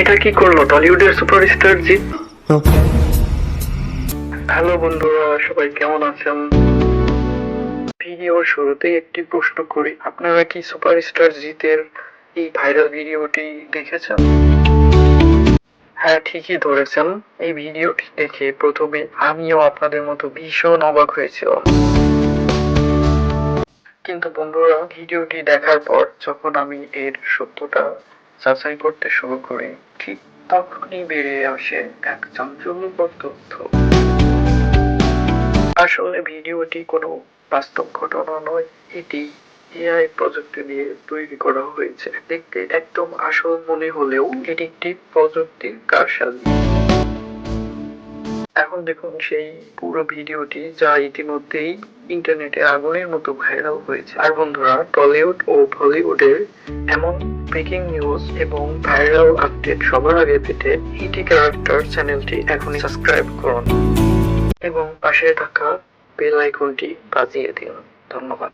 এটা কি করল? টলিউডের সুপারস্টার জিৎ? হ্যালো বন্ধুরা সবাই কেমন আছেন? ভিডিওর শুরুতেই একটি প্রশ্ন করি। আপনারা কি সুপারস্টার জিতের এই ভাইরাল ভিডিওটি দেখেছেন? হ্যাঁ ঠিকই ধরেছেন। এই ভিডিওটি দেখে প্রথমে আমিও আপনাদের মতো ভীষণ অবাক হয়েছিলাম। কিন্তু বন্ধুরা ভিডিওটি দেখার পর যখন আমি এর সত্যতা যাচাই করতে শুরু করি। ঠিক তখনই বেরিয়ে আসে এক চাঞ্চল্যকর তথ্য। আসলে ভিডিওটি কোনো বাস্তব ঘটনা নয়, এটি এআই প্রযুক্তি দিয়ে তৈরি করা হয়েছে। দেখতে একদম আসল মনে হলেও এটি একটি প্রযুক্তির কারসাজি। এখন দেখুন সেই পুরো ভিডিওটি যা ইতিমধ্যেই ইন্টারনেটে আগুনের মতো ভাইরাল হয়েছে। আর বন্ধুরা, টলিউড ও বলিউডের এমন ব্রেকিং নিউজ এবং ভাইরাল আপডেট সবার আগে পেতে ইটি ক্যারেক্টার চ্যানেলটি এখনই সাবস্ক্রাইব করুন এবং পাশে থাকা বেল আইকনটি বাজিয়ে দিন। ধন্যবাদ।